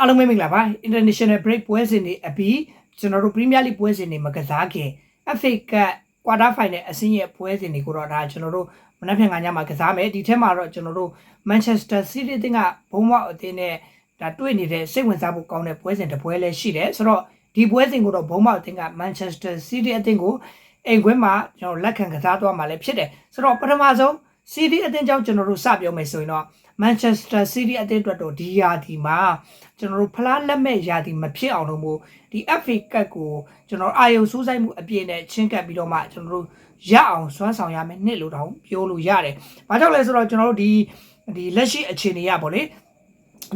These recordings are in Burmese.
အားလုံးပဲမင်္ဂလာပါ International Break ပွဲစဉ်တွေအပြီးကျွန်တော်တို့ Premier League ပွဲစဉ်တွေမကစားခင် FA Cup Quarter Final အဆင့်ရဲ့ပွဲစဉ်တွေကိုတော့ဒါကျွန်တော်တို့မနက်ဖြန်ကညမှာကစားမယ်ဒီထက်မှာတော့ကျွန်တော်တို့ Manchester City အသင်းကဘုံမောက်အသင်းနဲ့ဒါတွေ့နေတဲ့စိတ်ဝင်စားဖို့ကောင်းတဲ့ပွဲစဉ်တစ်ပွဲလည်းရှိတယ်ဆိုတော့ဒီပွဲစဉ်ကိုတော့ဘုံမောက်အသင်းက Manchester City အသင်းကိုအိမ်ခွင်းမှာကျွန်တော်လက်ခံကစားသွားမှာလည်းဖြစ်တယ်ဆိုတော့ပထမဆုံး City အသင်းကြောင့်ကျွန်တော်တို့စပြောမယ်ဆိုရင်တော့ Manchester City အသင်းအတွက်တော့ဒီယာဒီမှာကျွန်တော်တို့ဖလားလက်မဲ့ယာဒီမဖြစ်အောင်လို့မို့ဒီ FA Cup ကိုကျွန်တော်အာယုံစူးစိုက်မှုအပြည့်နဲ့ချင်းကပ်ပြီးတော့မှကျွန်တော်တို့ရအောင်စွမ်းဆောင်ရမယ်နှစ်လို့တောင်ပြောလို့ရတယ်။ဘာကြောင့်လဲဆိုတော့ကျွန်တော်တို့ဒီဒီလက်ရှိအခြေအနေရပါလေ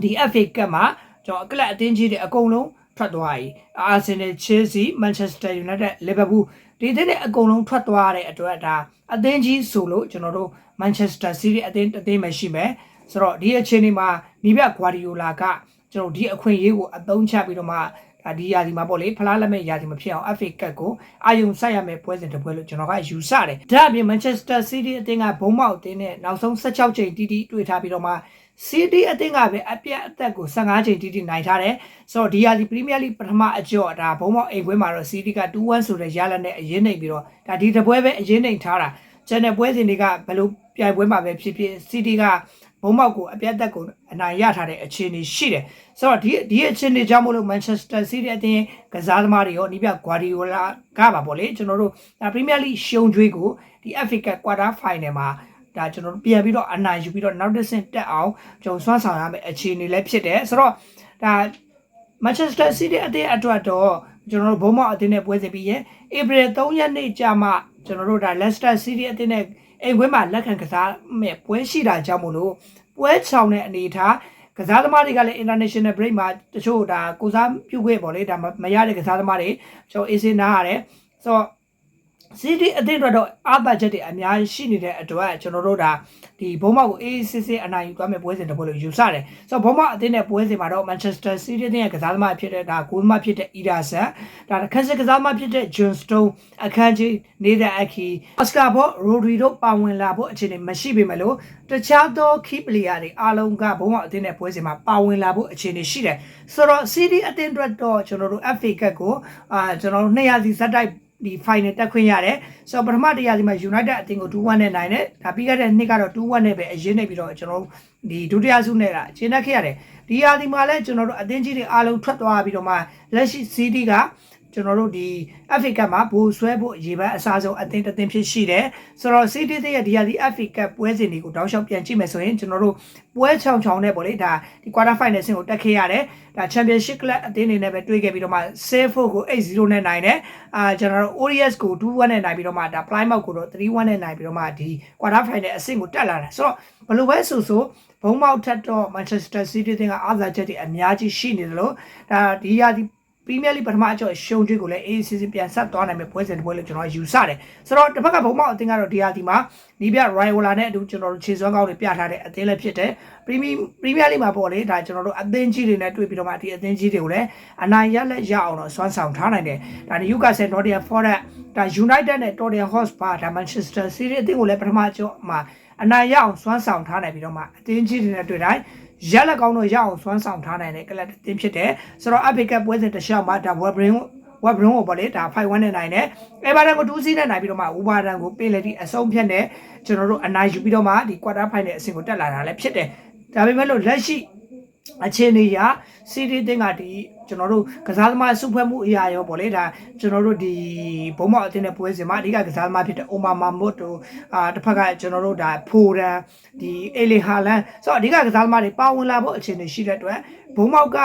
ဒီ FA Cup မှာကျွန်တော်ကလပ်အသင်းကြီးတွေအကုန်လုံး ထွက်သွားပြီ။ Arsenal, Chelsea, Manchester United, Liverpool ဒီတဲ့တဲ့အကုန်လုံးထွက်သွားတဲ့အတွက်ဒါအသင်းကြီးဆိုလို့ကျွန်တော်တို့ Manchester City အသင်းအသင်းပဲရှိမယ်ဆိုတော့ဒီအခြေအနေမှာနီးပြဂွာဒီယိုလာကကျွန်တော်ဒီအခွင့်အရေးကိုအသုံးချပြီးတော့မှဒါဒီယာဒီမှာပေါ့လေဖလားလက်မဲ့ယာဒီမဖြစ်အောင် FA Cup ကိုအာယုံဆက်ရမယ်ပွဲစဉ်တစ်ပွဲလို့ကျွန်တော်ကယူဆတယ်။ဒါအပြင် Manchester City အသင်းကဘုံမောက်အသင်းနဲ့နောက်ဆုံး16ချိန်တီးတီးတွေ့ထားပြီးတော့မှ City အသင်းကပဲအပြတ်အသက်ကို15ချိန်တီးတီးနိုင်ထားတယ်။ဆိုတော့ဒီယာဒီ Premier League ပထမအကျော်ဒါဘုံမောက်အိမ်ခွင်းမှာတော့ City က2-1ဆိုတဲ့ရလနဲ့အရင်နိုင်ပြီးတော့ဒါဒီတစ်ပွဲပဲအရင်နိုင်ထားတာ။ကျန်တဲ့ပွဲစဉ်တွေကဘယ်လိုပြိုင်ပွဲမှာပဲဖြစ်ဖြစ် City ကဘုံမောက်ကိုအပြတ်သက်ကိုအနိုင်ရထားတဲ့အခြေအနေရှိတယ်ဆိုတော့ဒီဒီအခြေအနေကြောင့်မလို့ Manchester City အသင်းကစားသမားတွေရောနီးပြ Guardiola ကပါပေါ့လေကျွန်တော်တို့ Premier League ရှုံးကြွေးကိုဒီ FA Cup Quarter Final မှာ ဒါကျွန်တော်တို့ပြန်ပြီးတော့အနိုင်ယူပြီးတော့နောက်တစ်ဆင့်တက်အောင်ကျွန်တော်စွမ်းဆောင်ရမယ့်အခြေအနေလည်းဖြစ်တယ်ဆိုတော့ဒါ Manchester City အသင်းအတွက်တော့ကျွန်တော်တို့ဘုံမောက်အသင်းနဲ့ပွဲစဉ်ပြီးရင် April 3ရက်နေ့ကြာမှကျွန်တော်တို့ဒါ Leicester City အသင်းနဲ့အိမ်ခွင်းမှာလက်ခံကစားမဲ့ပွဲရှိတာကြောင့်မို့လို့ပွဲချောင်တဲ့အနေထားကစားသမားတွေကလည်း international break မှာတချို့ဒါကိုစားပြုခွင့်ပေါ့လေဒါမရတဲ့ကစားသမားတွေကျွန်တော်အေးစင်းနားရတယ်ဆိုတော့ CD အသင်းအတွက်တော့အားသာချက်တွေအများကြီးရှိနေတဲ့အတွက်ကျွန်တော်တို့ဒါဒီဘုံမောက်ကိုအေးစစ်စစ်အနိုင်ယူသွားမယ့်ပွဲစဉ်တစ်ပွဲလို့ယူဆတယ်ဆိုတော့ဘုံမောက်အသင်းနဲ့ပွဲစဉ်မှာတော့ Manchester City အသင်းရဲ့ကစားသမားဖြစ်တဲ့ဒါဂိုးသမားဖြစ်တဲ့ Ederson ဒါခန်းစစ်ကစားသမားဖြစ်တဲ့ John Stone အခန်းကြီးနေတဲ့အခီ Oscar ဘော Rodri တို့ပါဝင်လာဖို့အခြေအနေမရှိပေမဲ့လို့တခြားသော key player တွေအားလုံးကဘုံမောက်အသင်းနဲ့ပွဲစဉ်မှာပါဝင်လာဖို့အခြေအနေရှိတယ်ဆိုတော့ CD အသင်းအတွက်တော့ကျွန်တော်တို့ FA Cup ကိုအာကျွန်တော်တို့200စီဇက်တိုက် ဒီ final တက်ခွင့်ရတယ်ဆိုတော့ပထမတရားစီမှာ United အသင်းကို2-1နဲ့နိုင်တယ်ဒါပြီးခဲ့တဲ့နှစ်ကတော့2-1နဲ့ပဲအရင်နေပြီးတော့ကျွန်တော်ဒီဒုတိယဆုနဲ့တာရှင်းတတ်ခဲ့ရတယ်ဒီရာဒီမှာလည်းကျွန်တော်တို့အသင်းကြီးတွေအားလုံးထွက်သွားပြီးတော့မှလက်ရှိ CD က ကျွန်တော်တို့ဒီ FA Cup မှာဘူဆွဲဖို့ရေပန်းအစားဆုံးအသင်းတစ်သင်းဖြစ်ရှိတယ်ဆိုတော့ CD ရဲ့ဒီရာဒီ FA Cup ပွဲစဉ်တွေကိုတောက်လျှောက်ပြန်ကြည့်မယ်ဆိုရင်ကျွန်တော်တို့ပွဲချောင်ချောင်နဲ့ပေါ့လေဒါဒီ quarter final ဆင့်ကိုတက်ခဲ့ရတယ်ဒါ championship club အသင်းတွေနဲ့ပဲတွေ့ခဲ့ပြီးတော့မှ7-4ကို8-0နဲ့နိုင်တယ်အာကျွန်တော်တို့ Orias ကို2-1နဲ့နိုင်ပြီးတော့မှဒါ Plymouth ကိုတော့3-1နဲ့နိုင်ပြီးတော့မှဒီ quarter final အဆင့်ကိုတက်လာတယ်ဆိုတော့ဘယ်လိုပဲဆိုဆိုဘုံမောက်ထက်တော့ Manchester City တင်ကအားသာချက်တွေအများကြီးရှိနေတယ်လို့ဒါဒီရာဒီ ပရီးမီးယားလိပထမအကျော်ရှုံးကျွေးကိုလည်း ACC ပြန်ဆက်သွားနိုင်မယ့်ပွဲစဉ်တစ်ပွဲလို့ကျွန်တော်ယူဆတယ်ဆိုတော့တစ်ဖက်ကဘုံမောက်အသင်းကတော့ဒီဟာဒီမှာနီးပြ Raiola နဲ့အတူကျွန်တော်တို့ခြေစွမ်းကောင်းတွေပြထားတဲ့အသင်းလည်းဖြစ်တယ်ပရီးမီးပရီးမီးယားလိမှာပေါ့လေဒါကျွန်တော်တို့အသင်းကြီးတွေနဲ့တွေ့ပြီးတော့မှဒီအသင်းကြီးတွေကိုလည်းအနိုင်ရလက်ရအောင်တော့စွမ်းဆောင်ထားနိုင်တယ်ဒါ Newcastle Nottingham Forest ဒါ United နဲ့ Tottenham Hotspur ဒါ Manchester City အသင်းကိုလည်းပထမအကျော်မှာအနိုင်ရအောင်စွမ်းဆောင်ထားနိုင်ပြီးတော့မှအသင်းကြီးတွေနဲ့တွေ့တိုင်း ရလက်ကောင်းတော့ရအောင်စွမ်းဆောင်ထားနိုင်တဲ့ကလပ်တင်းဖြစ်တယ်ဆိုတော့ Epic Cup ပွဲစဉ်တစ်လျှောက်မှာဒါ Webrin Webrin ကိုပေါ့လေဒါ5-1နဲ့နိုင်တယ်။ Everton ကို2-0နဲ့နိုင်ပြီးတော့မှ Wolverhampton ကိုပေးလေဒီအဆုံးဖြတ်နဲ့ကျွန်တော်တို့အနိုင်ယူပြီးတော့မှဒီ quarter final အဆင့်ကိုတက်လာတာလည်းဖြစ်တယ်။ဒါပေမဲ့လို့လက်ရှိအခြေအနေရစီရီတင်ကဒီ ကျွန်တော်တို့ကစားသမားစုဖွဲ့မှုအရာရောပေါ့လေဒါကျွန်တော်တို့ဒီဘုံမောက်အတင်းတဲ့ပွဲစဉ်မှာအဓိကကစားသမားဖြစ်တဲ့အိုမာမာမွတ်တို့အာတစ်ဖက်ကကျွန်တော်တို့ဒါဖိုရန်ဒီအေလီဟာလန်ဆိုတော့အဓိကကစားသမားတွေပါဝင်လာဖို့အခြေအနေရှိတဲ့အတွက်ဘုံမောက်က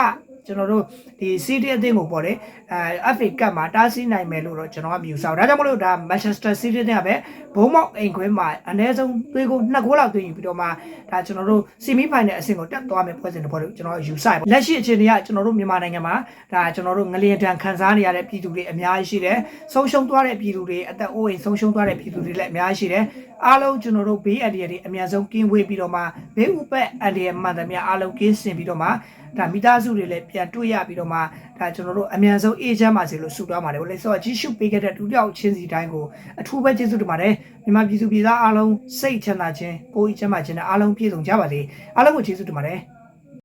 ကျွန်တော်တို့ဒီ City အသင်းကိုပေါ့လေအဲ FA Cup မှာတားဆီးနိုင်မယ်လို့တော့ကျွန်တော်ကမြူဆောက်ဒါကြောင့်မလို့ဒါ Manchester City အသင်းကပဲဘုံမောက်အိမ်ခွင်းမှာအနည်းဆုံးသွေးကိုနှစ်ဂိုးလောက်သွင်းယူပြီးတော့မှဒါကျွန်တော်တို့ semi final အဆင့်ကိုတက်သွားမယ်ဖွဲ့စဉ်တစ်ဖွဲ့လို့ကျွန်တော်ယူဆတယ်လက်ရှိအခြေအနေကကျွန်တော်တို့မြန်မာနိုင်ငံမှာဒါကျွန်တော်တို့ငလျင်တန်ခံစားနေရတဲ့ပြည်သူတွေအများကြီးရှိတယ်ဆုံးရှုံးသွားတဲ့ပြည်သူတွေအသက်အိုးအိမ်ဆုံးရှုံးသွားတဲ့ပြည်သူတွေလည်းအများကြီးရှိတယ်အားလုံးကျွန်တော်တို့ဘေးအန္တရာယ်တွေအများဆုံးကင်းဝေးပြီးတော့မှဘေးဥပတ်အန္တရာယ်မှန်သမျှအားလုံးကင်းစင်ပြီးတော့မှဒါမိသားစုတွေလည်းပြန်တွေ့ရပြီးတော့မှဒါကျွန်တော်တို့အမြန်ဆုံးအေးချမ်းပါစေလို့ဆုတောင်းပါတယ်။လေဆိုတော့ကြီးရှုပေးခဲ့တဲ့ဒုတိယချင်းစီတိုင်းကိုအထူးပဲကျေးဇူးတင်ပါတယ်။မြန်မာပြည်သူပြည်သားအားလုံးစိတ်ချမ်းသာခြင်းကိုယ်ချမ်းသာခြင်းနဲ့အားလုံးပြည့်စုံကြပါစေ။အားလုံးကိုကျေးဇူးတင်ပါတယ်။